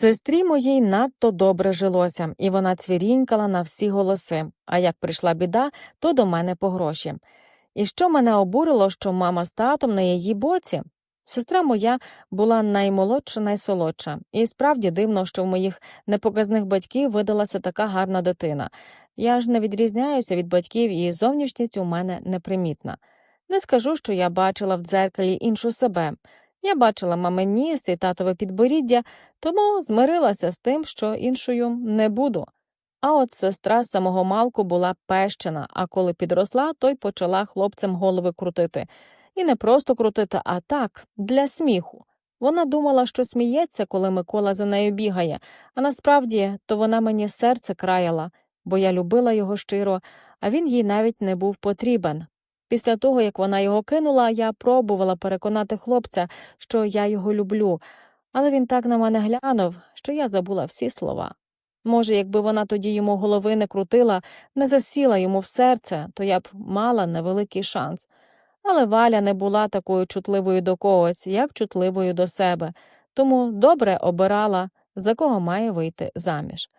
Сестрі моїй надто добре жилося, і вона цвірінькала на всі голоси, а як прийшла біда, то до мене по гроші. І що мене обурило, що мама з татом на її боці? Сестра моя була наймолодша, найсолодша, і справді дивно, що в моїх непоказних батьків видалася така гарна дитина. Я ж не відрізняюся від батьків, і зовнішність у мене непримітна. Не скажу, що я бачила в дзеркалі іншу себе. Я бачила мамин і татове підборіддя, тому змирилася з тим, що іншою не буду. А от сестра з самого малку була пещена, а коли підросла, то й почала хлопцям голови крутити. І не просто крутити, а так, для сміху. Вона думала, що сміється, коли Микола за нею бігає, а насправді то вона мені серце краяла, бо я любила його щиро, а він їй навіть не був потрібен. Після того, як вона його кинула, я пробувала переконати хлопця, що я його люблю, але він так на мене глянув, що я забула всі слова. Може, якби вона тоді йому голови не крутила, не засіла йому в серце, то я б мала невеликий шанс. Але Валя не була такою чутливою до когось, як чутливою до себе, тому добре обирала, за кого має вийти заміж.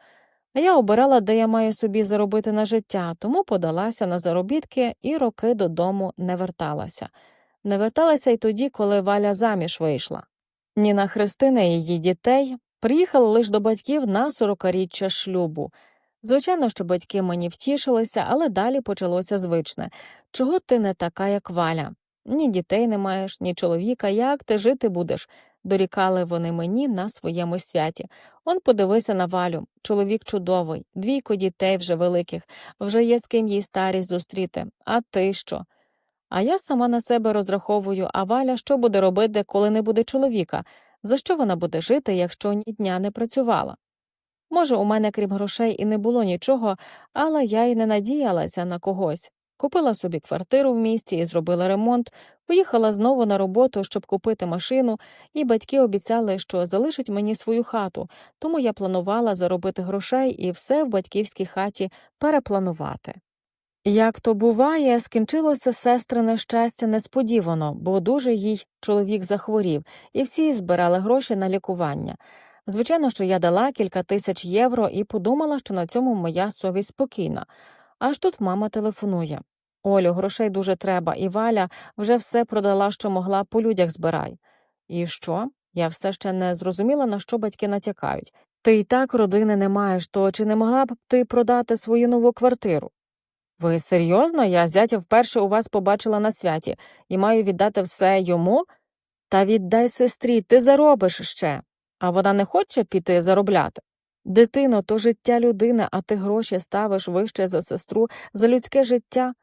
Я обирала, де я маю собі заробити на життя, тому подалася на заробітки і роки додому не верталася. Не верталася й тоді, коли Валя заміж вийшла. Ніна Христина і її дітей приїхали лише до батьків на сорокаріччя шлюбу. Звичайно, що батьки мені втішилися, але далі почалося звичне чого ти не така, як Валя? Ні дітей не маєш, ні чоловіка, як ти жити будеш? Дорікали вони мені на своєму святі. Он подивися на Валю, чоловік чудовий, двійко дітей вже великих, вже є з ким їй старість зустріти. А ти що? А я сама на себе розраховую, а Валя що буде робити, коли не буде чоловіка? За що вона буде жити, якщо ні дня не працювала? Може, у мене, крім грошей, і не було нічого, але я й не надіялася на когось. Купила собі квартиру в місті і зробила ремонт, поїхала знову на роботу, щоб купити машину, і батьки обіцяли, що залишать мені свою хату, тому я планувала заробити грошей і все в батьківській хаті перепланувати. Як то буває, скінчилося сестрине щастя несподівано, бо дуже їй чоловік захворів, і всі збирали гроші на лікування. Звичайно, що я дала кілька тисяч євро і подумала, що на цьому моя совість спокійна. Аж тут мама телефонує. Олю, грошей дуже треба, і Валя вже все продала, що могла, по людях збирай. І що? Я все ще не зрозуміла, на що батьки натякають. Ти й так родини не маєш, то чи не могла б ти продати свою нову квартиру? Ви серйозно? Я зятя вперше у вас побачила на святі і маю віддати все йому? Та віддай сестрі, ти заробиш ще. А вона не хоче піти заробляти. Дитино, то життя людини, а ти гроші ставиш вище за сестру, за людське життя.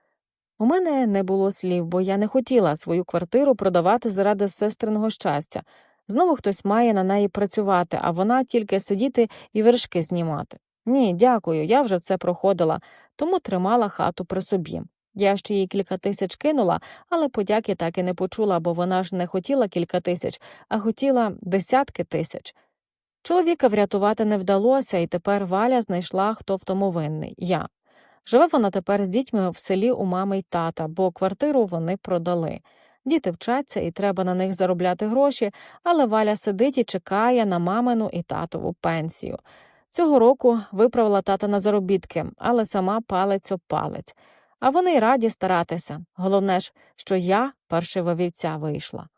У мене не було слів, бо я не хотіла свою квартиру продавати заради сестриного щастя. Знову хтось має на неї працювати, а вона тільки сидіти і вершки знімати. Ні, дякую, я вже це проходила, тому тримала хату при собі. Я ще їй кілька тисяч кинула, але подяки так і не почула, бо вона ж не хотіла кілька тисяч, а хотіла десятки тисяч. Чоловіка врятувати не вдалося, і тепер Валя знайшла, хто в тому винний я. Живе вона тепер з дітьми в селі у мами й тата, бо квартиру вони продали. Діти вчаться і треба на них заробляти гроші, але Валя сидить і чекає на мамину і татову пенсію. Цього року виправила тата на заробітки, але сама палець об палець. А вони й раді старатися. Головне ж, що я паршива вівця вийшла.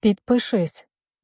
Підпишись,